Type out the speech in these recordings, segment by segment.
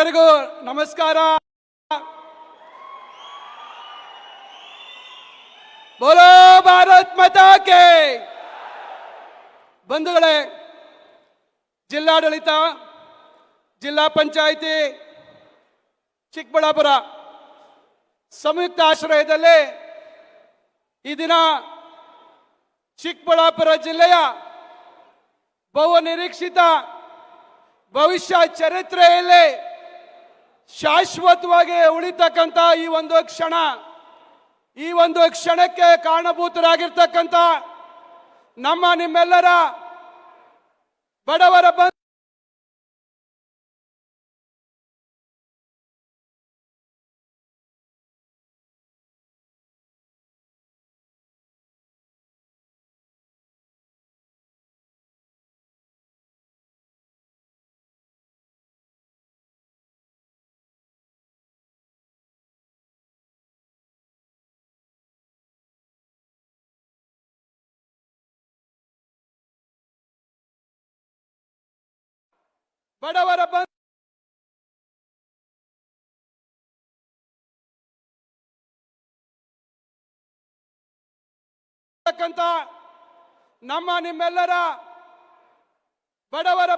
ಎಲ್ಲರಿಗೂ ನಮಸ್ಕಾರ. ಬೋಲೋ ಭಾರತ್ ಮತಾಕೆ ಬಂಧುಗಳೇ, ಜಿಲ್ಲಾಡಳಿತ, ಜಿಲ್ಲಾ ಪಂಚಾಯಿತಿ, ಚಿಕ್ಕಬಳ್ಳಾಪುರ ಸಂಯುಕ್ತ ಆಶ್ರಯದಲ್ಲಿ ಈ ದಿನ ಚಿಕ್ಕಬಳ್ಳಾಪುರ ಜಿಲ್ಲೆಯ ಬಹು ನಿರೀಕ್ಷಿತ ಭವಿಷ್ಯ ಚರಿತ್ರೆಯಲ್ಲಿ ಶಾಶ್ವತವಾಗಿ ಉಳಿತಕ್ಕಂಥ ಈ ಒಂದು ಕ್ಷಣ ಈ ಒಂದು ಕ್ಷಣಕ್ಕೆ ಕಾರಣಭೂತರಾಗಿರ್ತಕ್ಕಂಥ ನಮ್ಮ ನಿಮ್ಮೆಲ್ಲರ ಬಡವರ ಬಂಧು ಬಡವರ ಬಂಧು ನಮ್ಮ ನಿಮ್ಮೆಲ್ಲರ ಬಡವರ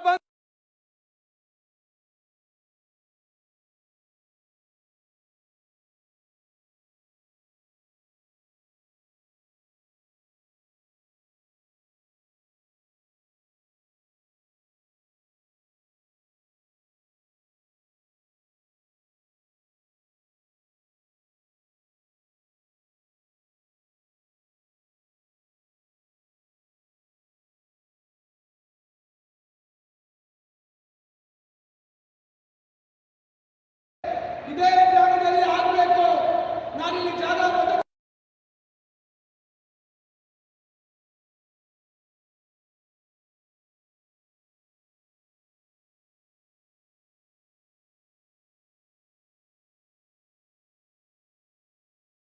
ಇದೇ ಜಾಗದಲ್ಲಿ ಆಗಬೇಕು. ನಾನಿಲ್ಲಿ ಜಾಗ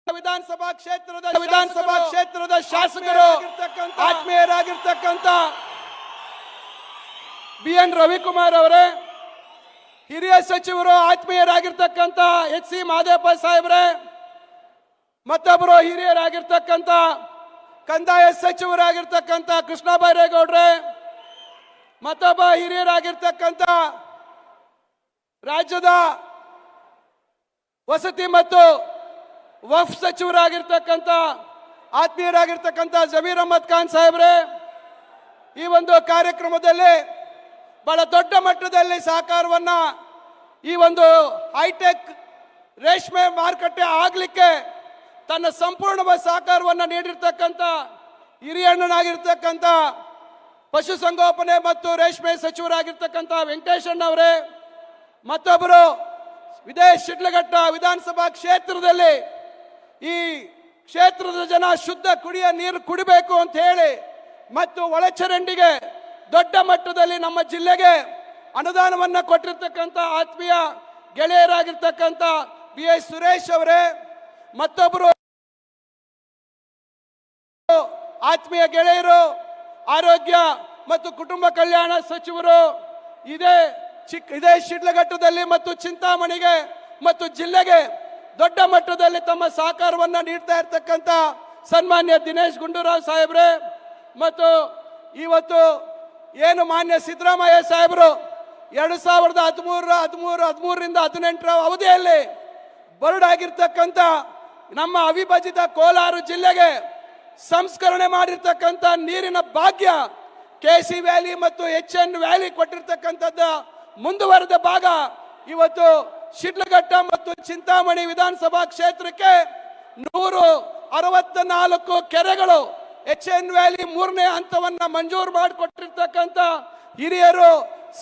ವಿಧಾನಸಭಾ ಕ್ಷೇತ್ರದ ವಿಧಾನಸಭಾ ಕ್ಷೇತ್ರದ ಶಾಸಕರು ಆತ್ಮೀಯರಾಗಿರ್ತಕ್ಕಂಥ ಬಿ ಎನ್ ರವಿಕುಮಾರ್ ಅವರೇ ಹಿರಿಯ ಸಚಿವರು, ಆತ್ಮೀಯರಾಗಿರ್ತಕ್ಕಂಥ ಎಚ್ ಸಿ ಮಾದೇಪ ಸಾಹೇಬ್ರೆ, ಮತ್ತೊಬ್ಬರು ಹಿರಿಯರಾಗಿರ್ತಕ್ಕಂಥ ಕಂದಾಯ ಸಚಿವರಾಗಿರ್ತಕ್ಕಂಥ ಕೃಷ್ಣ ಬೈರೇಗೌಡ್ರೆ, ಮತ್ತೊಬ್ಬ ಹಿರಿಯರಾಗಿರ್ತಕ್ಕಂಥ ರಾಜ್ಯದ ವಸತಿ ಮತ್ತು ವಫ್ ಸಚಿವರಾಗಿರ್ತಕ್ಕಂಥ, ಆತ್ಮೀಯರಾಗಿರ್ತಕ್ಕಂಥ ಜಮೀರ್ ಅಹಮದ್ ಖಾನ್ ಸಾಹೇಬ್ರೆ, ಈ ಒಂದು ಕಾರ್ಯಕ್ರಮದಲ್ಲಿ ಬಹಳ ದೊಡ್ಡ ಮಟ್ಟದಲ್ಲಿ ಸಹಕಾರವನ್ನ ಈ ಒಂದು ಹೈಟೆಕ್ ರೇಷ್ಮೆ ಮಾರುಕಟ್ಟೆ ಆಗಲಿಕ್ಕೆ ತನ್ನ ಸಂಪೂರ್ಣವಾದ ಸಹಕಾರವನ್ನ ನೀಡಿರ್ತಕ್ಕಂಥ ಹಿರಿಯಣ್ಣನಾಗಿರ್ತಕ್ಕಂಥ ಪಶುಸಂಗೋಪನೆ ಮತ್ತು ರೇಷ್ಮೆ ಸಚಿವರಾಗಿರ್ತಕ್ಕಂಥ ವೆಂಕಟೇಶಣ್ಣವರೇ ಮತ್ತೊಬ್ಬರು ವಿದೇ ಶಿಡ್ಲಘಟ್ಟ ವಿಧಾನಸಭಾ ಕ್ಷೇತ್ರದಲ್ಲಿ ಈ ಕ್ಷೇತ್ರದ ಜನ ಶುದ್ಧ ಕುಡಿಯ ನೀರು ಕುಡಿಬೇಕು ಅಂತ ಹೇಳಿ ಮತ್ತು ಒಳಚರಂಡಿಗೆ ದೊಡ್ಡ ಮಟ್ಟದಲ್ಲಿ ನಮ್ಮ ಜಿಲ್ಲೆಗೆ ಅನುದಾನವನ್ನು ಕೊಟ್ಟಿರ್ತಕ್ಕಂಥ ಆತ್ಮೀಯ ಗೆಳೆಯರಾಗಿರ್ತಕ್ಕಂಥ ಬಿ ಎಸ್ ಸುರೇಶ್ ಅವರೇ ಮತ್ತೊಬ್ಬರು ಆತ್ಮೀಯ ಗೆಳೆಯರು, ಆರೋಗ್ಯ ಮತ್ತು ಕುಟುಂಬ ಕಲ್ಯಾಣ ಸಚಿವರು, ಇದೇ ಚಿಕ್ಕ ಇದೇ ಶಿಡ್ಲಘಟ್ಟದಲ್ಲಿ ಮತ್ತು ಚಿಂತಾಮಣಿಗೆ ಮತ್ತು ಜಿಲ್ಲೆಗೆ ದೊಡ್ಡ ಮಟ್ಟದಲ್ಲಿ ತಮ್ಮ ಸಹಕಾರವನ್ನು ನೀಡ್ತಾ ಇರ್ತಕ್ಕಂಥ ಸನ್ಮಾನ್ಯ ದಿನೇಶ್ ಗುಂಡೂರಾವ್ ಸಾಹೇಬ್ರೆ, ಮತ್ತು ಇವತ್ತು ಏನು ಮಾನ್ಯ ಸಿದ್ದರಾಮಯ್ಯ ಸಾಹೇಬರು? ಎರಡು ಸಾವಿರದ ಹದಿಮೂರ ಹದಿಮೂರು, ಹದಿಮೂರರಿಂದ ಹದಿನೆಂಟರ ಅವಧಿಯಲ್ಲಿ ಬರಡಾಗಿರ್ತಕ್ಕಂಥ ನಮ್ಮ ಅವಿಭಜಿತ ಕೋಲಾರ ಜಿಲ್ಲೆಗೆ ಸಂಸ್ಕರಣೆ ಮಾಡಿರ್ತಕ್ಕಂಥ ನೀರಿನ ಭಾಗ್ಯ ಕೆ ಸಿ ವ್ಯಾಲಿ ಮತ್ತು ಎಚ್ ಎನ್ ವ್ಯಾಲಿ ಕೊಟ್ಟಿರ್ತಕ್ಕಂಥದ್ದ ಮುಂದುವರೆದ ಭಾಗ ಇವತ್ತು ಶಿಡ್ಲಘಟ್ಟ ಮತ್ತು ಚಿಂತಾಮಣಿ ವಿಧಾನಸಭಾ ಕ್ಷೇತ್ರಕ್ಕೆ ನೂರು ಅರವತ್ತ ನಾಲ್ಕು ಕೆರೆಗಳು ಎಚ್ ಎನ್ ವ್ಯಾಲಿ ಮೂರನೇ ಹಂತವನ್ನ ಮಂಜೂರು ಮಾಡಿಕೊಟ್ಟಿರ್ತಕ್ಕಂಥ ಹಿರಿಯರು,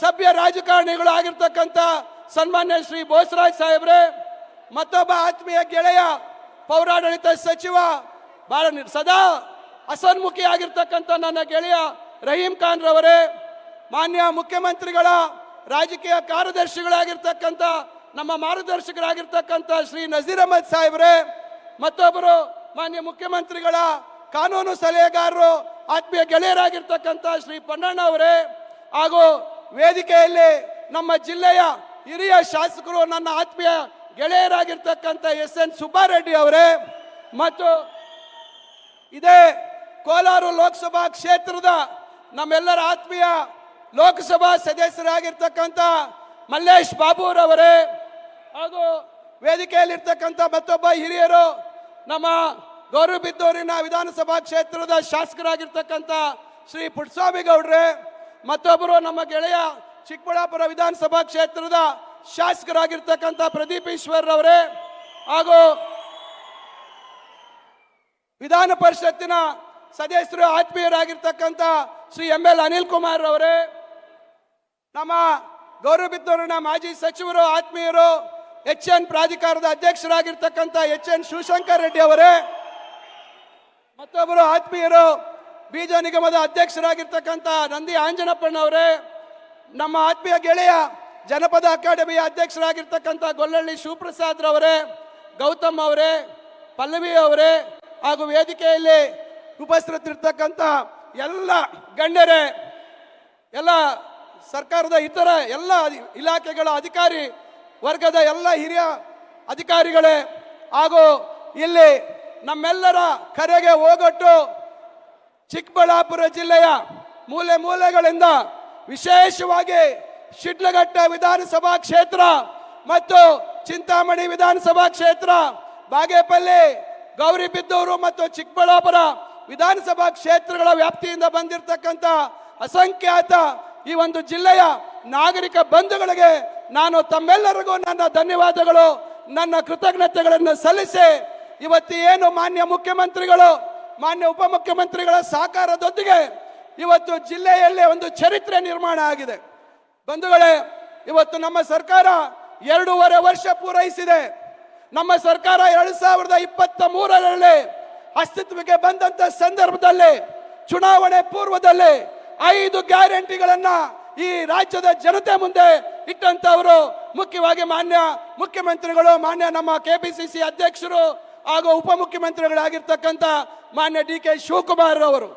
ಸಭ್ಯ ರಾಜಕಾರಣಿಗಳು ಆಗಿರ್ತಕ್ಕಂಥ ಸನ್ಮಾನ್ಯ ಶ್ರೀ ಬೋಸರಾಜ್ ಸಾಹೇಬ್ರೆ, ಮತ್ತೊಬ್ಬ ಆತ್ಮೀಯ ಗೆಳೆಯ ಪೌರಾಡಳಿತ ಸಚಿವ ಬಹಳ ಸದಾ ಅಸನ್ಮುಖಿ ಆಗಿರ್ತಕ್ಕಂಥ ನನ್ನ ಗೆಳೆಯ ರಹೀಂ ಖಾನ್ ರವರೇ, ಮಾನ್ಯ ಮುಖ್ಯಮಂತ್ರಿಗಳ, ರಾಜಕೀಯ ಕಾರ್ಯದರ್ಶಿಗಳಾಗಿರ್ತಕ್ಕಂಥ, ನಮ್ಮ ಮಾರ್ಗದರ್ಶಕರಾಗಿರ್ತಕ್ಕಂಥ ಶ್ರೀ ನಜೀರ್ ಅಹಮದ್ ಸಾಹೇಬ್ರೆ, ಮತ್ತೊಬ್ಬರು ಮಾನ್ಯ ಮುಖ್ಯಮಂತ್ರಿಗಳ ಕಾನೂನು ಸಲಹೆಗಾರರು, ಆತ್ಮೀಯ ಗೆಳೆಯರಾಗಿರ್ತಕ್ಕಂಥ ಶ್ರೀ ಪೊನ್ನಣ್ಣ ಅವರೇ, ಹಾಗೂ ವೇದಿಕೆಯಲ್ಲಿ ನಮ್ಮ ಜಿಲ್ಲೆಯ ಹಿರಿಯ ಶಾಸಕರು, ನನ್ನ ಆತ್ಮೀಯ ಗೆಳೆಯರಾಗಿರ್ತಕ್ಕಂಥ ಎಸ್ ಎನ್ ಸುಬ್ಬಾರೆಡ್ಡಿ ಅವರೇ, ಮತ್ತು ಇದೇ ಕೋಲಾರ ಲೋಕಸಭಾ ಕ್ಷೇತ್ರದ ನಮ್ಮೆಲ್ಲರ ಆತ್ಮೀಯ ಲೋಕಸಭಾ ಸದಸ್ಯರಾಗಿರ್ತಕ್ಕಂಥ ಮಲ್ಲೇಶ್ ಬಾಬುರವರೇ ಹಾಗೂ ವೇದಿಕೆಯಲ್ಲಿರ್ತಕ್ಕಂಥ ಮತ್ತೊಬ್ಬ ಹಿರಿಯರು, ನಮ್ಮ ಗೌರಬಿದ್ದೂರಿನ ವಿಧಾನಸಭಾ ಕ್ಷೇತ್ರದ ಶಾಸಕರಾಗಿರ್ತಕ್ಕಂಥ ಶ್ರೀ ಪುಟ್ಸ್ವಾಮಿ ಗೌಡ್ರೆ, ಮತ್ತೊಬ್ಬರು ನಮ್ಮ ಗೆಳೆಯ ಚಿಕ್ಕಬಳ್ಳಾಪುರ ವಿಧಾನಸಭಾ ಕ್ಷೇತ್ರದ ಶಾಸಕರಾಗಿರ್ತಕ್ಕಂಥ ಪ್ರದೀಪ್ ಈಶ್ವರ್ ಅವರೇ ಹಾಗೂ ವಿಧಾನ ಪರಿಷತ್ತಿನ ಸದಸ್ಯರು, ಆತ್ಮೀಯರಾಗಿರ್ತಕ್ಕಂಥ ಶ್ರೀ ಎಂ ಎಲ್ ಅನಿಲ್ ಕುಮಾರ್ ಅವರೇ ನಮ್ಮ ಗೌರವಬಿದ್ದೂರಿನ ಮಾಜಿ ಸಚಿವರು, ಆತ್ಮೀಯರು, ಎಚ್ ಎನ್ ಪ್ರಾಧಿಕಾರದ ಅಧ್ಯಕ್ಷರಾಗಿರ್ತಕ್ಕಂಥ ಎಚ್ ಎನ್ ಶಿವಶಂಕರ್ ರೆಡ್ಡಿ ಅವರೇ ಮತ್ತೊಬ್ಬರು ಆತ್ಮೀಯರು, ಬೀಜ ನಿಗಮದ ಅಧ್ಯಕ್ಷರಾಗಿರ್ತಕ್ಕಂಥ ನಂದಿ ಆಂಜನಪ್ಪಣ್ಣವರೇ ನಮ್ಮ ಆತ್ಮೀಯ ಗೆಳೆಯ ಜನಪದ ಅಕಾಡೆಮಿಯ ಅಧ್ಯಕ್ಷರಾಗಿರ್ತಕ್ಕಂಥ ಗೊಲ್ಲಳ್ಳಿ ಶಿವಪ್ರಸಾದ್ ರವರೇ, ಗೌತಮ್ ಅವರೇ, ಪಲ್ಲವಿ ಅವರೇ ಹಾಗೂ ವೇದಿಕೆಯಲ್ಲಿ ಉಪಸ್ಥಿತರಿರ್ತಕ್ಕಂಥ ಎಲ್ಲ ಗಣ್ಯರೇ, ಎಲ್ಲ ಸರ್ಕಾರದ ಇತರ ಎಲ್ಲ ಇಲಾಖೆಗಳ ಅಧಿಕಾರಿ ವರ್ಗದ ಎಲ್ಲ ಹಿರಿಯ ಅಧಿಕಾರಿಗಳೇ ಹಾಗೂ ಇಲ್ಲಿ ನಮ್ಮೆಲ್ಲರ ಕರೆಗೆ ಹೋಗೊಟ್ಟು ಚಿಕ್ಕಬಳ್ಳಾಪುರ ಜಿಲ್ಲೆಯ ಮೂಲೆ ಮೂಲೆಗಳಿಂದ ವಿಶೇಷವಾಗಿ ಶಿಡ್ಲಘಟ್ಟ ವಿಧಾನಸಭಾ ಕ್ಷೇತ್ರ ಮತ್ತು ಚಿಂತಾಮಣಿ ವಿಧಾನಸಭಾ ಕ್ಷೇತ್ರ, ಬಾಗೇಪಲ್ಲಿ, ಗೌರಿಬಿದ್ದೂರು ಮತ್ತು ಚಿಕ್ಕಬಳ್ಳಾಪುರ ವಿಧಾನಸಭಾ ಕ್ಷೇತ್ರಗಳ ವ್ಯಾಪ್ತಿಯಿಂದ ಬಂದಿರತಕ್ಕಂಥ ಅಸಂಖ್ಯಾತ ಈ ಒಂದು ಜಿಲ್ಲೆಯ ನಾಗರಿಕ ಬಂಧುಗಳಿಗೆ ನಾನು ತಮ್ಮೆಲ್ಲರಿಗೂ ನನ್ನ ಧನ್ಯವಾದಗಳು, ನನ್ನ ಕೃತಜ್ಞತೆಗಳನ್ನು ಸಲ್ಲಿಸಿ ಇವತ್ತು ಏನು ಮಾನ್ಯ ಮುಖ್ಯಮಂತ್ರಿಗಳು, ಮಾನ್ಯ ಉಪಮುಖ್ಯಮಂತ್ರಿಗಳ ಸಹಕಾರದೊಂದಿಗೆ ಇವತ್ತು ಜಿಲ್ಲೆಯಲ್ಲಿ ಒಂದು ಚರಿತ್ರೆ ನಿರ್ಮಾಣ ಆಗಿದೆ. ಬಂಧುಗಳೇ, ಇವತ್ತು ನಮ್ಮ ಸರ್ಕಾರ ಎರಡೂವರೆ ವರ್ಷ ಪೂರೈಸಿದೆ. ನಮ್ಮ ಸರ್ಕಾರ ಎರಡು ಸಾವಿರದ ಇಪ್ಪತ್ತ ಮೂರರಲ್ಲಿ ಅಸ್ತಿತ್ವಕ್ಕೆ ಬಂದಂತ ಸಂದರ್ಭದಲ್ಲಿ, ಚುನಾವಣೆ ಪೂರ್ವದಲ್ಲಿ ಐದು ಗ್ಯಾರಂಟಿಗಳನ್ನ ಈ ರಾಜ್ಯದ ಜನತೆ ಮುಂದೆ ಇಟ್ಟಂತವರು ಮುಖ್ಯವಾಗಿ ಮಾನ್ಯ ಮುಖ್ಯಮಂತ್ರಿಗಳು, ಮಾನ್ಯ ನಮ್ಮ ಕೆಪಿಸಿಸಿ ಅಧ್ಯಕ್ಷರು ಹಾಗೂ ಉಪಮುಖ್ಯಮಂತ್ರಿಗಳಾಗಿರ್ತಕ್ಕಂಥ ಮಾನ್ಯ ಡಿ ಕೆ ಶಿವಕುಮಾರ್ ಅವರು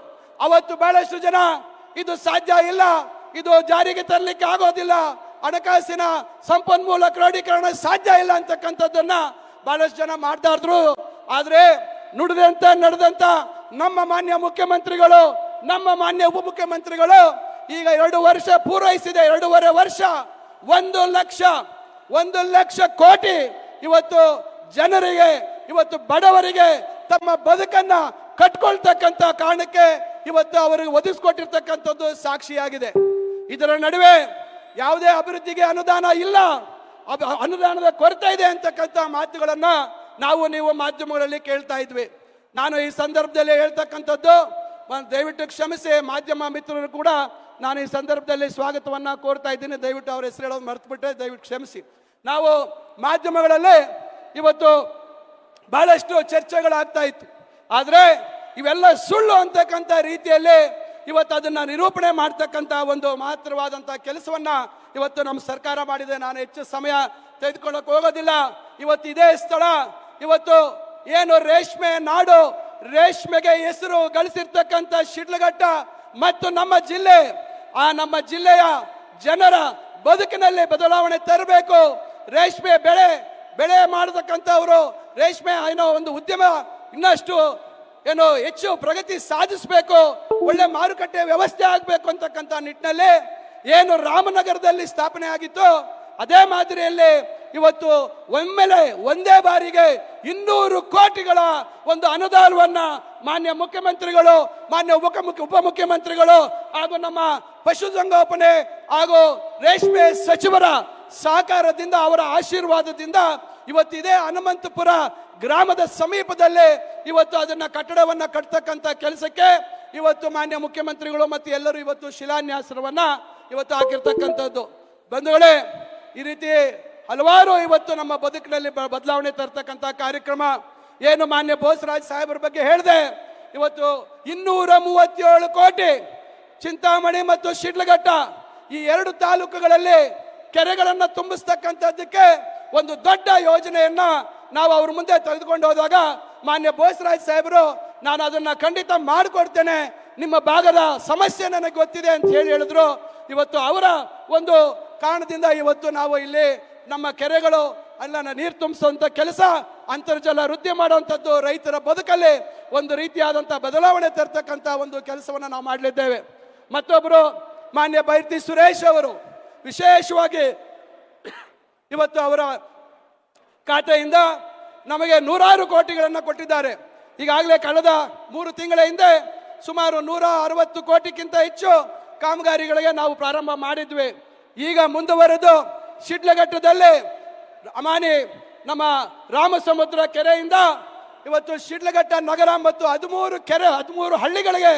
ಅವತ್ತು ಬಹಳಷ್ಟು ಜನ ಇದು ಸಾಧ್ಯ ಇಲ್ಲ, ಇದು ಜಾರಿಗೆ ತರಲಿಕ್ಕೆ ಆಗೋದಿಲ್ಲ, ಹಣಕಾಸಿನ ಸಂಪನ್ಮೂಲ ಕ್ರೋಢೀಕರಣ ಸಾಧ್ಯ ಇಲ್ಲ ಅಂತಕ್ಕಂಥದ್ದನ್ನ ಬಹಳಷ್ಟು ಜನ ಮಾಡ್ತಾ ಇದ್ರು. ಆದ್ರೆ ನುಡಿದಂತ ನಡೆದಂತ ನಮ್ಮ ಮಾನ್ಯ ಮುಖ್ಯಮಂತ್ರಿಗಳು, ನಮ್ಮ ಮಾನ್ಯ ಉಪಮುಖ್ಯಮಂತ್ರಿಗಳು ಈಗ ಎರಡು ವರ್ಷ ಪೂರೈಸಿದೆ, ಎರಡೂವರೆ ವರ್ಷ. ಒಂದು ಲಕ್ಷ ಒಂದು ಲಕ್ಷ ಕೋಟಿ ಇವತ್ತು ಜನರಿಗೆ ಇವತ್ತು ಬಡವರಿಗೆ ತಮ್ಮ ಬದುಕನ್ನ ಕಟ್ಕೊಳ್ತಕ್ಕಂತ ಕಾರಣಕ್ಕೆ ಇವತ್ತು ಅವರಿಗೆ ಒದಗಿಸ್ಕೊಟ್ಟಿರ್ತಕ್ಕಂಥದ್ದು ಸಾಕ್ಷಿಯಾಗಿದೆ. ಇದರ ನಡುವೆ ಯಾವುದೇ ಅಭಿವೃದ್ಧಿಗೆ ಅನುದಾನ ಇಲ್ಲ. ಅನುದಾನದ ಕೊರತೆ ಇದೆ ಅಂತಕ್ಕಂಥ ಮಾತುಗಳನ್ನ ನಾವು ನೀವು ಮಾಧ್ಯಮಗಳಲ್ಲಿ ಕೇಳ್ತಾ ಇದ್ವಿ. ನಾನು ಈ ಸಂದರ್ಭದಲ್ಲಿ ಹೇಳ್ತಕ್ಕಂಥದ್ದು ದಯವಿಟ್ಟು ಕ್ಷಮಿಸಿ ಮಾಧ್ಯಮ ಮಿತ್ರರು ಕೂಡ ನಾನು ಈ ಸಂದರ್ಭದಲ್ಲಿ ಸ್ವಾಗತವನ್ನ ಕೋರ್ತಾ ಇದ್ದೀನಿ. ದಯವಿಟ್ಟು ಅವರ ಹೆಸರು ಹೇಳೋದು ಬಿಟ್ಟರೆ ದಯವಿಟ್ಟು ಕ್ಷಮಿಸಿ. ನಾವು ಮಾಧ್ಯಮಗಳಲ್ಲಿ ಇವತ್ತು ಬಹಳಷ್ಟು ಚರ್ಚೆಗಳಾಗ್ತಾ ಇತ್ತು. ಆದರೆ ಇವೆಲ್ಲ ಸುಳ್ಳು ಅಂತಕ್ಕಂಥ ರೀತಿಯಲ್ಲಿ ಇವತ್ತು ಅದನ್ನು ನಿರೂಪಣೆ ಮಾಡ್ತಕ್ಕಂಥ ಒಂದು ಮಹತ್ತರವಾದಂಥ ಕೆಲಸವನ್ನು ಇವತ್ತು ನಮ್ಮ ಸರ್ಕಾರ ಮಾಡಿದೆ. ನಾನು ಹೆಚ್ಚು ಸಮಯ ತೆಗೆದುಕೊಳ್ಳೋಕೆ ಹೋಗೋದಿಲ್ಲ. ಇವತ್ತು ಇದೇ ಸ್ಥಳ. ಇವತ್ತು ಏನು ರೇಷ್ಮೆ ನಾಡು, ರೇಷ್ಮೆಗೆ ಹೆಸರು ಗಳಿಸಿರ್ತಕ್ಕಂಥ ಶಿಡ್ಲಘಟ್ಟ ಮತ್ತು ನಮ್ಮ ಜಿಲ್ಲೆ, ಆ ನಮ್ಮ ಜಿಲ್ಲೆಯ ಜನರ ಬದುಕಿನಲ್ಲಿ ಬದಲಾವಣೆ ತರಬೇಕು. ರೇಷ್ಮೆ ಬೆಳೆ ಬೆಳೆ ಮಾಡತಕ್ಕಂಥವರು ರೇಷ್ಮೆ ಏನೋ ಒಂದು ಉದ್ಯಮ ಇನ್ನಷ್ಟು ಏನು ಹೆಚ್ಚು ಪ್ರಗತಿ ಸಾಧಿಸಬೇಕು, ಒಳ್ಳೆ ಮಾರುಕಟ್ಟೆ ವ್ಯವಸ್ಥೆ ಆಗಬೇಕು ಅಂತಕ್ಕಂಥ ನಿಟ್ಟಿನಲ್ಲಿ ಏನು ರಾಮನಗರದಲ್ಲಿ ಸ್ಥಾಪನೆ ಆಗಿತ್ತು, ಅದೇ ಮಾದರಿಯಲ್ಲಿ ಇವತ್ತು ಒಮ್ಮೆಲೆ ಒಂದೇ ಬಾರಿಗೆ ಇನ್ನೂರು ಕೋಟಿಗಳ ಒಂದು ಅನುದಾನವನ್ನ ಮಾನ್ಯ ಮುಖ್ಯಮಂತ್ರಿಗಳು, ಮಾನ್ಯ ಉಪಮುಖ್ಯ, ಉಪಮುಖ್ಯಮಂತ್ರಿಗಳು ಹಾಗೂ ನಮ್ಮ ಪಶುಸಂಗೋಪನೆ ಹಾಗೂ ರೇಷ್ಮೆ ಸಚಿವರ ಸಹಕಾರದಿಂದ, ಅವರ ಆಶೀರ್ವಾದದಿಂದ ಇವತ್ತು ಇದೇ ಹನುಮಂತಪುರ ಗ್ರಾಮದ ಸಮೀಪದಲ್ಲೇ ಇವತ್ತು ಅದನ್ನ ಕಟ್ಟಡವನ್ನ ಕಟ್ತಕ್ಕಂಥ ಕೆಲಸಕ್ಕೆ ಇವತ್ತು ಮಾನ್ಯ ಮುಖ್ಯಮಂತ್ರಿಗಳು ಮತ್ತು ಎಲ್ಲರೂ ಇವತ್ತು ಶಿಲಾನ್ಯಾಸವನ್ನ ಇವತ್ತು ಹಾಕಿರ್ತಕ್ಕಂಥದ್ದು. ಬಂಧುಗಳೇ, ಈ ರೀತಿ ಹಲವಾರು ಇವತ್ತು ನಮ್ಮ ಬದುಕಿನಲ್ಲಿ ಬದಲಾವಣೆ ತರ್ತಕ್ಕಂಥ ಕಾರ್ಯಕ್ರಮ. ಏನು ಮಾನ್ಯ ಬೋಸರಾಜ್ ಸಾಹೇಬರ ಬಗ್ಗೆ ಹೇಳಿದೆ, ಇವತ್ತು ಇನ್ನೂರ ಮೂವತ್ತೇಳು ಕೋಟಿ ಚಿಂತಾಮಣಿ ಮತ್ತು ಶಿಡ್ಲಘಟ್ಟ ಈ ಎರಡು ತಾಲೂಕುಗಳಲ್ಲಿ ಕೆರೆಗಳನ್ನು ತುಂಬಿಸ್ತಕ್ಕಂಥದ್ದಕ್ಕೆ ಒಂದು ದೊಡ್ಡ ಯೋಜನೆಯನ್ನ ನಾವು ಅವ್ರ ಮುಂದೆ ತೆಗೆದುಕೊಂಡು ಹೋದಾಗ ಮಾನ್ಯ ಬೋಸರಾಜ್ ಸಾಹೇಬರು, ನಾನು ಅದನ್ನ ಖಂಡಿತ ಮಾಡಿಕೊಡ್ತೇನೆ. ನಿಮ್ಮ ಭಾಗದ ಸಮಸ್ಯೆ ನನಗೆ ಗೊತ್ತಿದೆ ಅಂತ ಹೇಳಿ ಹೇಳಿದ್ರು. ಇವತ್ತು ಅವರ ಒಂದು ಕಾರಣದಿಂದ ಇವತ್ತು ನಾವು ಇಲ್ಲಿ ನಮ್ಮ ಕೆರೆಗಳು ಅಲ್ಲನ ನೀರು ತುಂಬಿಸುವಂತ ಕೆಲಸ, ಅಂತರ್ಜಲ ವೃದ್ಧಿ ಮಾಡುವಂಥದ್ದು ರೈತರ ಬದುಕಲ್ಲಿ ಒಂದು ರೀತಿಯಾದಂಥ ಬದಲಾವಣೆ ತರ್ತಕ್ಕಂಥ ಒಂದು ಕೆಲಸವನ್ನು ನಾವು ಮಾಡಲಿದ್ದೇವೆ. ಮತ್ತೊಬ್ಬರು ಮಾನ್ಯ ಬೈರ್ತಿ ಸುರೇಶ್ ಅವರು, ವಿಶೇಷವಾಗಿ ಇವತ್ತು ಅವರ ಖಾತೆಯಿಂದ ನಮಗೆ ನೂರಾರು ಕೋಟಿಗಳನ್ನು ಕೊಟ್ಟಿದ್ದಾರೆ. ಈಗಾಗಲೇ ಕಳೆದ ಮೂರು ತಿಂಗಳ ಹಿಂದೆ ಸುಮಾರು ನೂರ ಅರವತ್ತು ಕೋಟಿಗಿಂತ ಹೆಚ್ಚು ಕಾಮಗಾರಿಗಳಿಗೆ ನಾವು ಪ್ರಾರಂಭ ಮಾಡಿದ್ವಿ. ಈಗ ಮುಂದುವರೆದು ಶಿಡ್ಲಘಟ್ಟದಲ್ಲಿ ಅಮಾನಿ ನಮ್ಮ ರಾಮಸಮುದ್ರ ಕೆರೆಯಿಂದ ಇವತ್ತು ಶಿಡ್ಲಘಟ್ಟ ನಗರ ಮತ್ತು ಹದಿಮೂರು ಕೆರೆ, ಹದಿಮೂರು ಹಳ್ಳಿಗಳಿಗೆ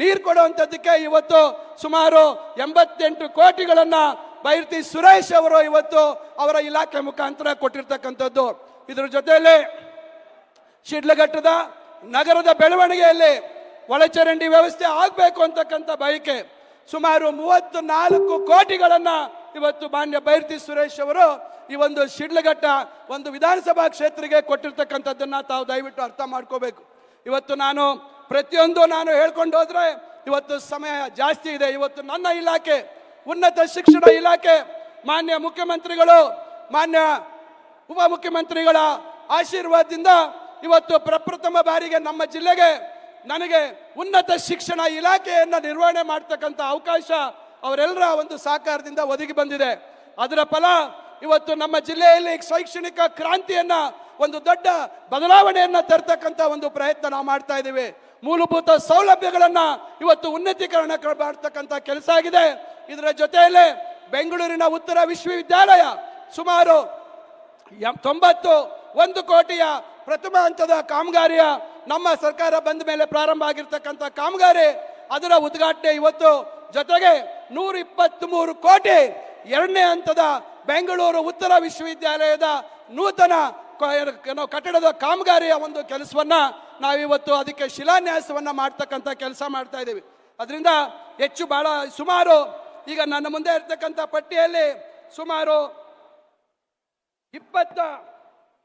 ನೀರು ಕೊಡುವಂಥದ್ದಕ್ಕೆ ಇವತ್ತು ಸುಮಾರು ಎಂಬತ್ತೆಂಟು ಕೋಟಿಗಳನ್ನ ಬೈರ್ತಿ ಸುರೇಶ್ ಅವರು ಇವತ್ತು ಅವರ ಇಲಾಖೆ ಮುಖಾಂತರ ಕೊಟ್ಟಿರ್ತಕ್ಕಂಥದ್ದು. ಇದರ ಜೊತೆಯಲ್ಲಿ ಶಿಡ್ಲಘಟ್ಟದ ನಗರದ ಬೆಳವಣಿಗೆಯಲ್ಲಿ ಒಳಚರಂಡಿ ವ್ಯವಸ್ಥೆ ಆಗಬೇಕು ಅಂತಕ್ಕಂಥ ಬಯಕೆ ಸುಮಾರು ಮೂವತ್ತು ನಾಲ್ಕು ಕೋಟಿಗಳನ್ನ ಇವತ್ತು ಮಾನ್ಯ ಬೈರ್ತಿ ಸುರೇಶ್ ಅವರು ಈ ಒಂದು ಶಿಡ್ಲಘಟ್ಟ ಒಂದು ವಿಧಾನಸಭಾ ಕ್ಷೇತ್ರಕ್ಕೆ ಕೊಟ್ಟಿರ್ತಕ್ಕಂಥದ್ದನ್ನ ತಾವು ದಯವಿಟ್ಟು ಅರ್ಥ ಮಾಡ್ಕೋಬೇಕು. ಇವತ್ತು ನಾನು ಪ್ರತಿಯೊಂದು ನಾನು ಹೇಳ್ಕೊಂಡು ಹೋದ್ರೆ ಇವತ್ತು ಸಮಯ ಜಾಸ್ತಿ ಇದೆ. ಇವತ್ತು ನನ್ನ ಇಲಾಖೆ ಉನ್ನತ ಶಿಕ್ಷಣ ಇಲಾಖೆ, ಮಾನ್ಯ ಮುಖ್ಯಮಂತ್ರಿಗಳು, ಮಾನ್ಯ ಉಪಮುಖ್ಯಮಂತ್ರಿಗಳ ಆಶೀರ್ವಾದದಿಂದ ಇವತ್ತು ಪ್ರಪ್ರಥಮ ಬಾರಿಗೆ ನಮ್ಮ ಜಿಲ್ಲೆಗೆ ನನಗೆ ಉನ್ನತ ಶಿಕ್ಷಣ ಇಲಾಖೆಯನ್ನು ನಿರ್ವಹಣೆ ಮಾಡ್ತಕ್ಕಂಥ ಅವಕಾಶ ಅವರೆಲ್ಲರ ಒಂದು ಸಹಕಾರದಿಂದ ಒದಗಿ ಬಂದಿದೆ. ಅದರ ಫಲ ಇವತ್ತು ನಮ್ಮ ಜಿಲ್ಲೆಯಲ್ಲಿ ಶೈಕ್ಷಣಿಕ ಕ್ರಾಂತಿಯನ್ನ, ಒಂದು ದೊಡ್ಡ ಬದಲಾವಣೆಯನ್ನ ತರ್ತಕ್ಕಂಥ ಒಂದು ಪ್ರಯತ್ನ ನಾವು ಮಾಡ್ತಾ ಇದ್ದೀವಿ. ಮೂಲಭೂತ ಸೌಲಭ್ಯಗಳನ್ನು ಇವತ್ತು ಉನ್ನತೀಕರಣ ಮಾಡ್ತಕ್ಕಂಥ ಕೆಲಸ ಆಗಿದೆ. ಇದರ ಜೊತೆಯಲ್ಲೇ ಬೆಂಗಳೂರಿನ ಉತ್ತರ ವಿಶ್ವವಿದ್ಯಾಲಯ ಸುಮಾರು ತೊಂಬತ್ತು ಒಂದು ಕೋಟಿಯ ಪ್ರಥಮ ಹಂತದ ಕಾಮಗಾರಿಯ ನಮ್ಮ ಸರ್ಕಾರ ಬಂದ ಮೇಲೆ ಪ್ರಾರಂಭ ಆಗಿರ್ತಕ್ಕಂಥ ಕಾಮಗಾರಿ, ಅದರ ಉದ್ಘಾಟನೆ ಇವತ್ತು. ಜೊತೆಗೆ ನೂರ ಇಪ್ಪತ್ತ್ ಕೋಟಿ ಎರಡನೇ ಹಂತದ ಬೆಂಗಳೂರು ಉತ್ತರ ವಿಶ್ವವಿದ್ಯಾಲಯದ ನೂತನ ಕಟ್ಟಡದ ಕಾಮಗಾರಿಯ ಒಂದು ಕೆಲಸವನ್ನ ನಾವಿವತ್ತು ಅದಕ್ಕೆ ಶಿಲಾನ್ಯಾಸವನ್ನು ಮಾಡ್ತಕ್ಕಂಥ ಕೆಲಸ ಮಾಡ್ತಾ ಇದ್ದೀವಿ. ಅದರಿಂದ ಹೆಚ್ಚು ಭಾಳ ಸುಮಾರು ಈಗ ನನ್ನ ಮುಂದೆ ಇರ್ತಕ್ಕಂಥ ಪಟ್ಟಿಯಲ್ಲಿ ಸುಮಾರು ಇಪ್ಪತ್ತ,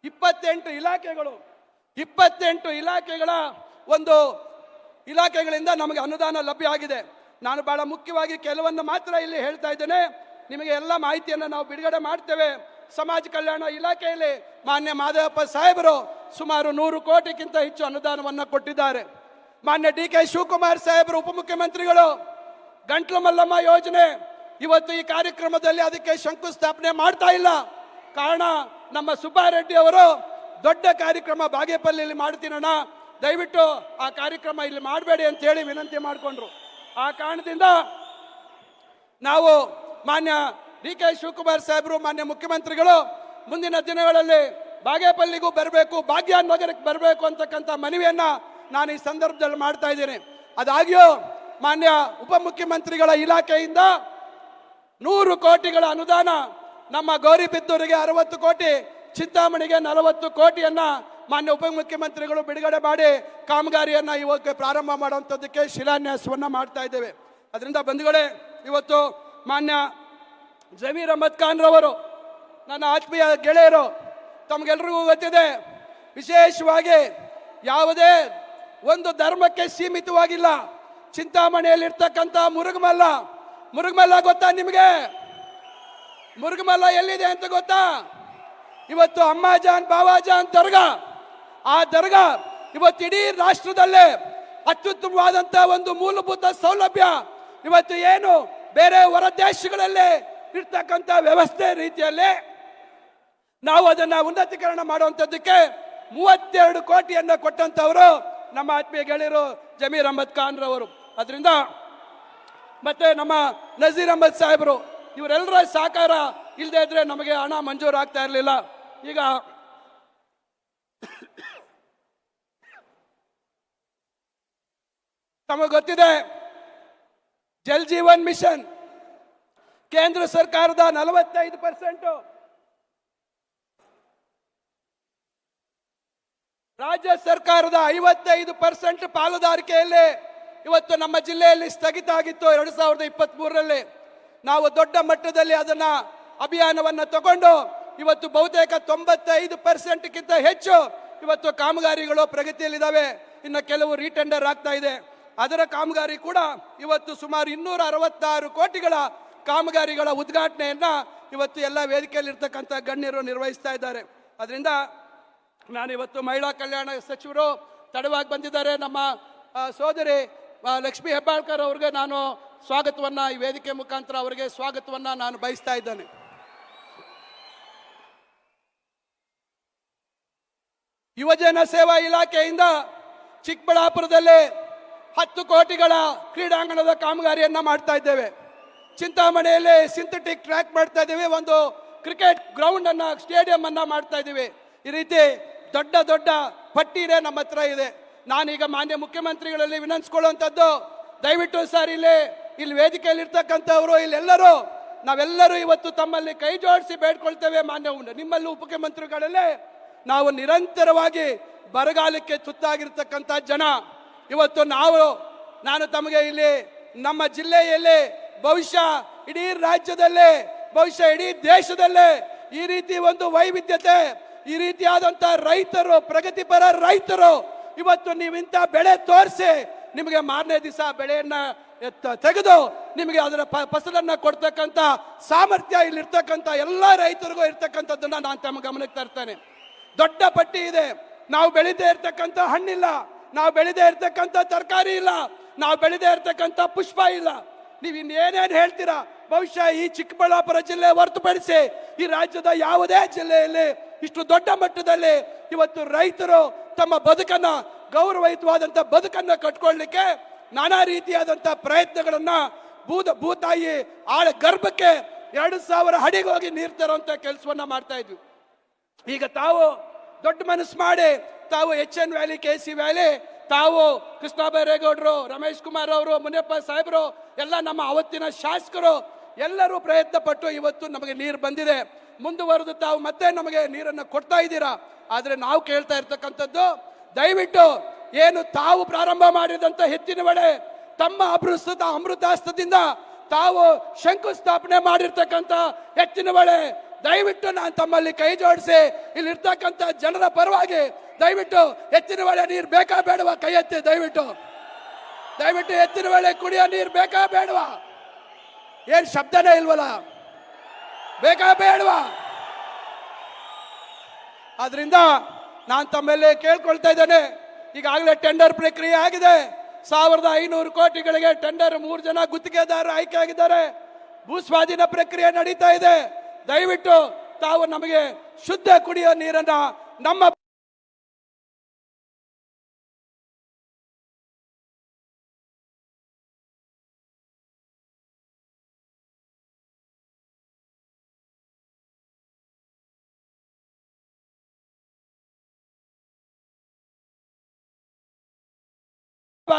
ಇಪ್ಪತ್ತೆಂಟು ಇಲಾಖೆಗಳು, ಇಪ್ಪತ್ತೆಂಟು ಇಲಾಖೆಗಳ ಒಂದು ಇಲಾಖೆಗಳಿಂದ ನಮಗೆ ಅನುದಾನ ಲಭ್ಯ ಆಗಿದೆ. ನಾನು ಬಹಳ ಮುಖ್ಯವಾಗಿ ಕೆಲವನ್ನು ಮಾತ್ರ ಇಲ್ಲಿ ಹೇಳ್ತಾ ಇದ್ದೇನೆ. ನಿಮಗೆ ಎಲ್ಲ ಮಾಹಿತಿಯನ್ನು ನಾವು ಬಿಡುಗಡೆ ಮಾಡ್ತೇವೆ. ಸಮಾಜ ಕಲ್ಯಾಣ ಇಲಾಖೆಯಲ್ಲಿ ಮಾನ್ಯ ಮಾದೇವಪ್ಪ ಸಾಹೇಬರು ಸುಮಾರು ನೂರು ಕೋಟಿಗಿಂತ ಹೆಚ್ಚು ಅನುದಾನವನ್ನು ಕೊಟ್ಟಿದ್ದಾರೆ. ಮಾನ್ಯ ಡಿ ಕೆ ಶಿವಕುಮಾರ್ ಸಾಹೇಬರು, ಉಪಮುಖ್ಯಮಂತ್ರಿಗಳು, ಗಂಟ್ಲು ಮಲ್ಲಮ್ಮ ಯೋಜನೆ ಇವತ್ತು ಈ ಕಾರ್ಯಕ್ರಮದಲ್ಲಿ ಅದಕ್ಕೆ ಶಂಕುಸ್ಥಾಪನೆ ಮಾಡ್ತಾ ಇಲ್ಲ. ಕಾರಣ ನಮ್ಮ ಸುಬ್ಬಾರೆಡ್ಡಿ ಅವರು, ದೊಡ್ಡ ಕಾರ್ಯಕ್ರಮ ಬಾಗೇಪಲ್ಲಿಯಲ್ಲಿ ಮಾಡ್ತೀನಣ್ಣ ದಯವಿಟ್ಟು ಆ ಕಾರ್ಯಕ್ರಮ ಇಲ್ಲಿ ಮಾಡಬೇಡಿ ಅಂತ ಹೇಳಿ ವಿನಂತಿ ಮಾಡಿಕೊಂಡ್ರು. ಆ ಕಾರಣದಿಂದ ನಾವು ಮಾನ್ಯ ಡಿ ಕೆ ಶಿವಕುಮಾರ್ ಸಾಹೇಬರು, ಮಾನ್ಯ ಮುಖ್ಯಮಂತ್ರಿಗಳು ಮುಂದಿನ ದಿನಗಳಲ್ಲಿ ಬಾಗೇಪಲ್ಲಿಗೂ ಬರಬೇಕು ಭಾಗ್ಯ ನಗರಕ್ಕೆ ಬರಬೇಕು ಅಂತಕ್ಕಂಥ ಮನವಿಯನ್ನು ನಾನು ಈ ಸಂದರ್ಭದಲ್ಲಿ ಮಾಡ್ತಾ ಇದ್ದೀನಿ. ಅದಾಗಿಯೂ ಮಾನ್ಯ ಉಪಮುಖ್ಯಮಂತ್ರಿಗಳ ಇಲಾಖೆಯಿಂದ ನೂರು ಕೋಟಿಗಳ ಅನುದಾನ ನಮ್ಮ ಗೌರಿಬಿದ್ದೂರಿಗೆ ಅರವತ್ತು ಕೋಟಿ, ಚಿಂತಾಮಣಿಗೆ ನಲವತ್ತು ಕೋಟಿಯನ್ನ ಮಾನ್ಯ ಉಪಮುಖ್ಯಮಂತ್ರಿಗಳು ಬಿಡುಗಡೆ ಮಾಡಿ ಕಾಮಗಾರಿಯನ್ನ ಇವಾಗ ಪ್ರಾರಂಭ ಮಾಡುವಂಥದ್ದಕ್ಕೆ ಶಿಲಾನ್ಯಾಸವನ್ನ ಮಾಡ್ತಾ ಇದ್ದೇವೆ. ಅದರಿಂದ ಬಂಧುಗಳೇ, ಇವತ್ತು ಮಾನ್ಯ ಜಮೀರ್ ಅಹಮದ್ ಖಾನ್ ರವರು ನನ್ನ ಆತ್ಮೀಯ ಗೆಳೆಯರು, ತಮಗೆಲ್ರಿಗೂ ಗೊತ್ತಿದೆ, ವಿಶೇಷವಾಗಿ ಯಾವುದೇ ಒಂದು ಧರ್ಮಕ್ಕೆ ಸೀಮಿತವಾಗಿಲ್ಲ. ಚಿಂತಾಮಣಿಯಲ್ಲಿರ್ತಕ್ಕಂಥ ಮುರುಗಮಲ್ಲ ಮುರುಗಮಲ್ಲ ಗೊತ್ತಾ ನಿಮಗೆ? ಮುರುಗಮಲ್ಲ ಎಲ್ಲಿದೆ ಅಂತ ಗೊತ್ತಾ? ಇವತ್ತು ಅಮ್ಮಾಜಾನ್ ಬಾವಾಜಾನ್ ದರ್ಗಾ. ಆ ದರ್ಗಾ ಇವತ್ತು ಇಡೀ ರಾಷ್ಟ್ರದಲ್ಲೇ ಅತ್ಯುತ್ತಮವಾದಂಥ ಒಂದು ಮೂಲಭೂತ ಸೌಲಭ್ಯ. ಇವತ್ತು ಏನು ಬೇರೆ ಹೊರ ದೇಶಗಳಲ್ಲಿ ಇರ್ತಕ್ಕಂಥ ವ್ಯವಸ್ಥೆ ರೀತಿಯಲ್ಲಿ ನಾವು ಅದನ್ನ ಉನ್ನತೀಕರಣ ಮಾಡುವಂಥದ್ದಕ್ಕೆ ಮೂವತ್ತೆರಡು ಕೋಟಿಯನ್ನು ಕೊಟ್ಟಂತವರು ನಮ್ಮ ಆತ್ಮೀಯ ಗೆಳೆಯರು ಜಮೀರ್ ಅಹಮದ್ ಖಾನ್ ರವರು. ಅದರಿಂದ ಮತ್ತೆ ನಮ್ಮ ನಜೀರ್ ಅಹಮದ್ ಸಾಹೇಬರು, ಇವರೆಲ್ಲರ ಸಹಕಾರ ಇಲ್ಲದೆ ಇದ್ರೆ ನಮಗೆ ಹಣ ಮಂಜೂರು ಆಗ್ತಾ ಇರಲಿಲ್ಲ. ಈಗ ತಮಗೆ ಗೊತ್ತಿದೆ, ಜಲ್ ಜೀವನ್ ಮಿಷನ್ ಕೇಂದ್ರ ಸರ್ಕಾರದ ನಲವತ್ತೈದು ಪರ್ಸೆಂಟ್ ರಾಜ್ಯ ಸರ್ಕಾರದ ಐವತ್ತೈದು ಪರ್ಸೆಂಟ್ ಪಾಲುದಾರಿಕೆಯಲ್ಲಿ ಇವತ್ತು ನಮ್ಮ ಜಿಲ್ಲೆಯಲ್ಲಿ ಸ್ಥಗಿತ ಆಗಿತ್ತು ಎರಡು ಸಾವಿರದ ಇಪ್ಪತ್ತ್ ಮೂರರಲ್ಲಿ ನಾವು ದೊಡ್ಡ ಮಟ್ಟದಲ್ಲಿ ಅದನ್ನ ಅಭಿಯಾನವನ್ನು ತಗೊಂಡು ಇವತ್ತು ಬಹುತೇಕ ತೊಂಬತ್ತೈದು ಪರ್ಸೆಂಟ್ಗಿಂತ ಹೆಚ್ಚು ಇವತ್ತು ಕಾಮಗಾರಿಗಳು ಪ್ರಗತಿಯಲ್ಲಿದ್ದಾವೆ. ಇನ್ನು ಕೆಲವು ರೀಟೆಂಡರ್ ಆಗ್ತಾ ಇದೆ. ಅದರ ಕಾಮಗಾರಿ ಕೂಡ ಇವತ್ತು ಸುಮಾರು ಇನ್ನೂರ ಅರವತ್ತಾರು ಕೋಟಿಗಳ ಕಾಮಗಾರಿಗಳ ಉದ್ಘಾಟನೆಯನ್ನ ಇವತ್ತು ಎಲ್ಲ ವೇದಿಕೆಯಲ್ಲಿರ್ತಕ್ಕಂಥ ಗಣ್ಯರು ನಿರ್ವಹಿಸ್ತಾ ಇದ್ದಾರೆ. ಅದರಿಂದ ನಾನು ಇವತ್ತು ಮಹಿಳಾ ಕಲ್ಯಾಣ ಸಚಿವರು ತಡವಾಗಿ ಬಂದಿದ್ದಾರೆ. ನಮ್ಮ ಸೋದರಿ ಲಕ್ಷ್ಮಿ ಹೆಬ್ಬಾಳ್ಕರ್ ಅವ್ರಿಗೆ ನಾನು ಸ್ವಾಗತವನ್ನು, ಈ ವೇದಿಕೆ ಮುಖಾಂತರ ಅವರಿಗೆ ಸ್ವಾಗತವನ್ನು ನಾನು ಬಯಸ್ತಾ ಇದ್ದೇನೆ. ಯುವಜನ ಸೇವಾ ಇಲಾಖೆಯಿಂದ ಚಿಕ್ಕಬಳ್ಳಾಪುರದಲ್ಲಿ ಹತ್ತು ಕೋಟಿಗಳ ಕ್ರೀಡಾಂಗಣದ ಕಾಮಗಾರಿಯನ್ನು ಮಾಡ್ತಾ ಇದ್ದೇವೆ. ಚಿಂತಾಮಣಿಯಲ್ಲಿ ಸಿಂಥೆಟಿಕ್ ಟ್ರ್ಯಾಕ್ ಮಾಡ್ತಾ ಇದ್ದೀವಿ. ಒಂದು ಕ್ರಿಕೆಟ್ ಗ್ರೌಂಡನ್ನು, ಸ್ಟೇಡಿಯಂ ಅನ್ನ ಮಾಡ್ತಾ ಇದ್ದೀವಿ. ಈ ರೀತಿ ದೊಡ್ಡ ದೊಡ್ಡ ಪಟ್ಟಿನೇ ನಮ್ಮ ಹತ್ರ ಇದೆ. ನಾನೀಗ ಮಾನ್ಯ ಮುಖ್ಯಮಂತ್ರಿಗಳಲ್ಲಿ ವಿನಂತಿಸ್ಕೊಳ್ಳುವಂಥದ್ದು, ದಯವಿಟ್ಟು ಸರ್ ಇಲ್ಲಿ ಇಲ್ಲಿ ವೇದಿಕೆಯಲ್ಲಿ ಇರ್ತಕ್ಕಂಥವ್ರು ಇಲ್ಲೆಲ್ಲರೂ, ನಾವೆಲ್ಲರೂ ಇವತ್ತು ತಮ್ಮಲ್ಲಿ ಕೈ ಜೋಡಿಸಿ ಬೇಡ್ಕೊಳ್ತೇವೆ ಮಾನ್ಯ ನಿಮ್ಮಲ್ಲಿ ಉಪಮುಖ್ಯಮಂತ್ರಿಗಳಲ್ಲೇ ನಾವು ನಿರಂತರವಾಗಿ ಬರಗಾಲಕ್ಕೆ ತುತ್ತಾಗಿರ್ತಕ್ಕಂಥ ಜನ. ಇವತ್ತು ನಾವು, ನಾನು ತಮಗೆ ಇಲ್ಲಿ ನಮ್ಮ ಜಿಲ್ಲೆಯಲ್ಲಿ ಬಹುಶಃ ಇಡೀ ರಾಜ್ಯದಲ್ಲೇ ಬಹುಶಃ ಇಡೀ ದೇಶದಲ್ಲೇ ಈ ರೀತಿ ಒಂದು ವೈವಿಧ್ಯತೆ ಈ ರೀತಿಯಾದಂಥ ರೈತರು ಪ್ರಗತಿಪರ ರೈತರು, ಇವತ್ತು ನೀವಿಂತ ಬೆಳೆ ತೋರಿಸಿ ನಿಮಗೆ ಮಾರನೇ ದಿವಸ ಬೆಳೆಯನ್ನ ತೆಗೆದು ನಿಮಗೆ ಅದರ ಫಸಲನ್ನ ಕೊಡ್ತಕ್ಕಂಥ ಸಾಮರ್ಥ್ಯ ಇಲ್ಲಿರ್ತಕ್ಕಂಥ ಎಲ್ಲ ರೈತರಿಗೂ ಇರ್ತಕ್ಕಂಥದ್ದನ್ನ ನಾನು ತಮ್ಮ ಗಮನಕ್ಕೆ ತರ್ತೇನೆ. ದೊಡ್ಡ ಪಟ್ಟಿ ಇದೆ. ನಾವು ಬೆಳೀದೇ ಇರ್ತಕ್ಕಂಥ ಹಣ್ಣಿಲ್ಲ. ನಾವು ಬೆಳೀದೇ ಇರ್ತಕ್ಕಂಥ ತರಕಾರಿ ಇಲ್ಲ. ನಾವು ಬೆಳೀದೇ ಇರ್ತಕ್ಕಂಥ ಪುಷ್ಪ ಇಲ್ಲ. ನೀವು ಇನ್ನೇನೇನು ಹೇಳ್ತೀರಾ? ಬಹುಶಃ ಈ ಚಿಕ್ಕಬಳ್ಳಾಪುರ ಜಿಲ್ಲೆ ಹೊರತುಪಡಿಸಿ ಈ ರಾಜ್ಯದ ಯಾವುದೇ ಜಿಲ್ಲೆಯಲ್ಲಿ ಇಷ್ಟು ದೊಡ್ಡ ಮಟ್ಟದಲ್ಲಿ ಇವತ್ತು ರೈತರು ತಮ್ಮ ಬದುಕನ್ನ ಗೌರವಯುತವಾದಂತ ಬದುಕನ್ನ ಕಟ್ಕೊಳ್ಳಿಕ್ಕೆ ನಾನಾ ರೀತಿಯಾದಂಥ ಪ್ರಯತ್ನಗಳನ್ನ ಭೂತ, ಭೂತಾಯಿ ಆಳ ಗರ್ಭಕ್ಕೆ ಎರಡು ಸಾವಿರ ಅಡಿಗೆ ಹೋಗಿ ನೀರು ತರುವಂತ ಕೆಲಸವನ್ನ ಮಾಡ್ತಾ ಇದ್ವಿ. ಈಗ ತಾವು ದೊಡ್ಡ ಮನಸ್ಸು ಮಾಡಿ ತಾವು H N valley, K C valley, ತಾವು ಕೃಷ್ಣ ಬೈರೇಗೌಡರು, ರಮೇಶ್ ಕುಮಾರ್ ಅವರು, ಮುನಿಯಪ್ಪ ಸಾಹೇಬರು, ಎಲ್ಲ ನಮ್ಮ ಅವತ್ತಿನ ಶಾಸಕರು ಎಲ್ಲರೂ ಪ್ರಯತ್ನ ಪಟ್ಟು ಇವತ್ತು ನಮಗೆ ನೀರು ಬಂದಿದೆ. ಮುಂದುವರೆದು ತಾವು ಮತ್ತೆ ನಮಗೆ ನೀರನ್ನು ಕೊಡ್ತಾ ಇದ್ದೀರಾ? ಆದರೆ ನಾವು ಕೇಳ್ತಾ ಇರ್ತಕ್ಕಂಥದ್ದು, ದಯವಿಟ್ಟು ಏನು ತಾವು ಪ್ರಾರಂಭ ಮಾಡಿದಂಥ ಹೆಚ್ಚಿನ ವೇಳೆ ತಮ್ಮ ಅಭೃಸ್ತದ ಅಮೃತಾಸ್ತದಿಂದ ತಾವು ಶಂಕುಸ್ಥಾಪನೆ ಮಾಡಿರ್ತಕ್ಕಂಥ ಹೆಚ್ಚಿನ ವೇಳೆ ದಯವಿಟ್ಟು ನಾನು ತಮ್ಮಲ್ಲಿ ಕೈ ಜೋಡಿಸಿ ಇಲ್ಲಿರ್ತಕ್ಕಂಥ ಜನರ ಪರವಾಗಿ ದಯವಿಟ್ಟು ಹೆಚ್ಚಿನ ವೇಳೆ ನೀರು ಬೇಕಾ ಬೇಡವಾ? ಕೈ ಎತ್ತಿ ದಯವಿಟ್ಟು. ದಯವಿಟ್ಟು ಹೆಚ್ಚಿನ ವೇಳೆ ಕುಡಿಯೋ ನೀರು ಬೇಕಾ ಬೇಡವಾ? ಏನು ಶಬ್ದನೇ ಇಲ್ವಲ್ಲ. ಬೇಕಾ ಬೇಡವಾ? ಆದ್ರಿಂದ ನಾನು ತಮ್ಮಲ್ಲಿ ಕೇಳ್ಕೊಳ್ತಾ ಇದ್ದೇನೆ. ಈಗಾಗಲೇ ಟೆಂಡರ್ ಪ್ರಕ್ರಿಯೆ ಆಗಿದೆ. ಸಾವಿರದ ಐನೂರು ಕೋಟಿಗಳಿಗೆ ಟೆಂಡರ್ ಮೂರು ಜನ ಗುತ್ತಿಗೆದಾರರು ಆಯ್ಕೆ ಆಗಿದ್ದಾರೆ. ಭೂಸ್ವಾಧೀನ ಪ್ರಕ್ರಿಯೆ ನಡೀತಾ ಇದೆ. ದಯವಿಟ್ಟು ತಾವು ನಮಗೆ ಶುದ್ಧ ಕುಡಿಯೋ ನೀರನ್ನ ನಮ್ಮ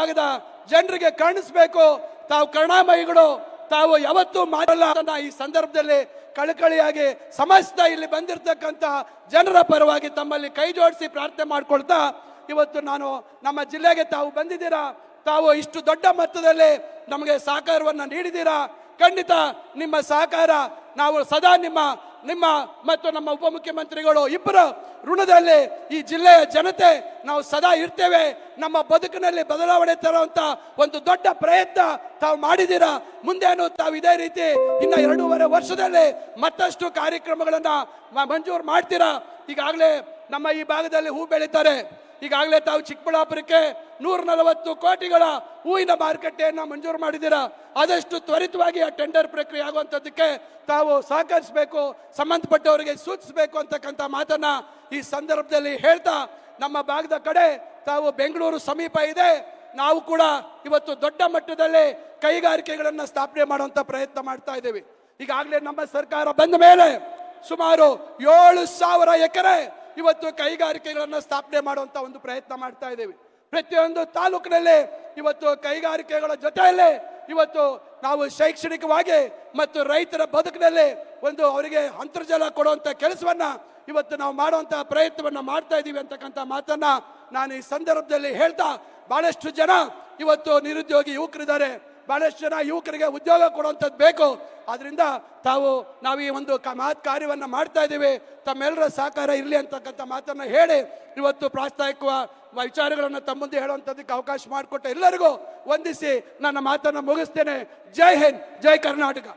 ಭಾಗದ ಜನರಿಗೆ ಕಾಣಿಸ್ಬೇಕು. ತಾವು ಕರುಣಾಮಯಿಗಳು. ತಾವು ಯಾವತ್ತೂ ಮಾಡಲ್ಲ ಈ ಸಂದರ್ಭದಲ್ಲಿ ಕಳಕಳಿಯಾಗಿ ಸಮಸ್ತ ಇಲ್ಲಿ ಬಂದಿರತಕ್ಕಂತ ಜನರ ಪರವಾಗಿ ತಮ್ಮಲ್ಲಿ ಕೈ ಜೋಡಿಸಿ ಪ್ರಾರ್ಥನೆ ಮಾಡ್ಕೊಳ್ತಾ ಇವತ್ತು ನಾನು ನಮ್ಮ ಜಿಲ್ಲೆಗೆ ತಾವು ಬಂದಿದ್ದೀರಾ. ತಾವು ಇಷ್ಟು ದೊಡ್ಡ ಮೊತ್ತದಲ್ಲಿ ನಮಗೆ ಸಹಕಾರವನ್ನು ನೀಡಿದ್ದೀರಾ. ಖಂಡಿತ ನಿಮ್ಮ ಸಹಕಾರ, ನಾವು ಸದಾ ನಿಮ್ಮ ನಿಮ್ಮ ಮತ್ತು ನಮ್ಮ ಉಪಮುಖ್ಯಮಂತ್ರಿಗಳು ಇಬ್ಬರ ಋಣದಲ್ಲಿ ಈ ಜಿಲ್ಲೆಯ ಜನತೆ ನಾವು ಸದಾ ಇರ್ತೇವೆ. ನಮ್ಮ ಬದುಕಿನಲ್ಲಿ ಬದಲಾವಣೆ ತರುವಂತ ಒಂದು ದೊಡ್ಡ ಪ್ರಯತ್ನ ತಾವು ಮಾಡಿದ್ದೀರಾ? ಮುಂದೇನು ತಾವು ಇದೇ ರೀತಿ ಇನ್ನ ಎರಡೂವರೆ ವರ್ಷದಲ್ಲಿ ಮತ್ತಷ್ಟು ಕಾರ್ಯಕ್ರಮಗಳನ್ನ ಮಂಜೂರು ಮಾಡ್ತೀರಾ? ಈಗಾಗಲೇ ನಮ್ಮ ಈ ಭಾಗದಲ್ಲಿ ಹೂ ಬೆಳೀತಾರೆ. ಈಗಾಗಲೇ ತಾವು ಚಿಕ್ಕಬಳ್ಳಾಪುರಕ್ಕೆ ನೂರ ನಲವತ್ತು ಕೋಟಿಗಳ ಹೂವಿನ ಮಾರುಕಟ್ಟೆಯನ್ನು ಮಂಜೂರು ಮಾಡಿದ್ದೀರಾ? ಆದಷ್ಟು ತ್ವರಿತವಾಗಿ ಆ ಟೆಂಡರ್ ಪ್ರಕ್ರಿಯೆ ಆಗುವಂಥದ್ದಕ್ಕೆ ತಾವು ಸಹಕರಿಸಬೇಕು, ಸಂಬಂಧಪಟ್ಟವರಿಗೆ ಸೂಚಿಸಬೇಕು ಅಂತಕ್ಕಂಥ ಮಾತನ್ನ ಈ ಸಂದರ್ಭದಲ್ಲಿ ಹೇಳ್ತಾ ನಮ್ಮ ಭಾಗದ ಕಡೆ ತಾವು ಬೆಂಗಳೂರು ಸಮೀಪ ಇದೆ. ನಾವು ಕೂಡ ಇವತ್ತು ದೊಡ್ಡ ಮಟ್ಟದಲ್ಲಿ ಕೈಗಾರಿಕೆಗಳನ್ನು ಸ್ಥಾಪನೆ ಮಾಡುವಂತ ಪ್ರಯತ್ನ ಮಾಡ್ತಾ ಇದ್ದೇವೆ. ಈಗಾಗಲೇ ನಮ್ಮ ಸರ್ಕಾರ ಬಂದ ಮೇಲೆ ಸುಮಾರು ಏಳು ಸಾವಿರ ಎಕರೆ ಇವತ್ತು ಕೈಗಾರಿಕೆಗಳನ್ನು ಸ್ಥಾಪನೆ ಮಾಡುವಂತ ಒಂದು ಪ್ರಯತ್ನ ಮಾಡ್ತಾ ಇದ್ದೇವೆ. ಪ್ರತಿಯೊಂದು ತಾಲೂಕಿನಲ್ಲಿ ಇವತ್ತು ಕೈಗಾರಿಕೆಗಳ ಜೊತೆಯಲ್ಲೇ ಇವತ್ತು ನಾವು ಶೈಕ್ಷಣಿಕವಾಗಿ ಮತ್ತು ರೈತರ ಬದುಕಿನಲ್ಲಿ ಒಂದು ಅವರಿಗೆ ಅಂತರ್ಜಲ ಕೊಡುವಂತ ಕೆಲಸವನ್ನ ಇವತ್ತು ನಾವು ಮಾಡುವಂಥ ಪ್ರಯತ್ನವನ್ನ ಮಾಡ್ತಾ ಇದ್ದೀವಿ ಅಂತಕ್ಕಂಥ ಮಾತನ್ನ ನಾನು ಈ ಸಂದರ್ಭದಲ್ಲಿ ಹೇಳ್ತಾ, ಬಹಳಷ್ಟು ಜನ ಇವತ್ತು ನಿರುದ್ಯೋಗಿ ಯುವಕರಿದ್ದಾರೆ. ಬಹಳಷ್ಟು ಜನ ಯುವಕರಿಗೆ ಉದ್ಯೋಗ ಕೊಡುವಂಥದ್ದು ಬೇಕು. ಆದ್ರಿಂದ ತಾವು ನಾವು ಈ ಒಂದು ಮಹತ್ ಕಾರ್ಯವನ್ನ ಮಾಡ್ತಾ ಇದ್ದೀವಿ. ತಮ್ಮೆಲ್ಲರ ಸಹಕಾರ ಇರಲಿ ಅಂತಕ್ಕಂಥ ಮಾತನ್ನು ಹೇಳಿ, ಇವತ್ತು ಪ್ರಾಸ್ತಾವಿಕ ವಿಚಾರಗಳನ್ನು ತಮ್ಮ ಮುಂದೆ ಹೇಳುವಂಥದ್ದಕ್ಕೆ ಅವಕಾಶ ಮಾಡಿಕೊಟ್ಟ ಎಲ್ಲರಿಗೂ ವಂದಿಸಿ ನನ್ನ ಮಾತನ್ನು ಮುಗಿಸ್ತೇನೆ. ಜೈ ಹಿಂದ್, ಜೈ ಕರ್ನಾಟಕ.